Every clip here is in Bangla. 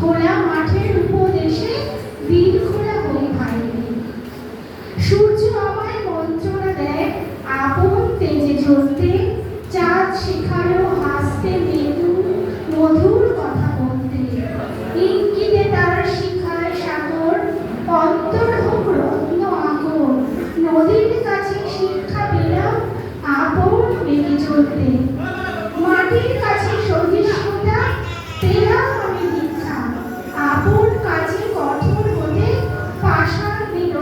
খোলা মাঠের উপদেশে দিন খোলা হই সূর্য আমায় মন্ত্রণা দেয়, আপন তেজে জ্বলতে চাঁদ শিখালো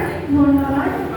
Lord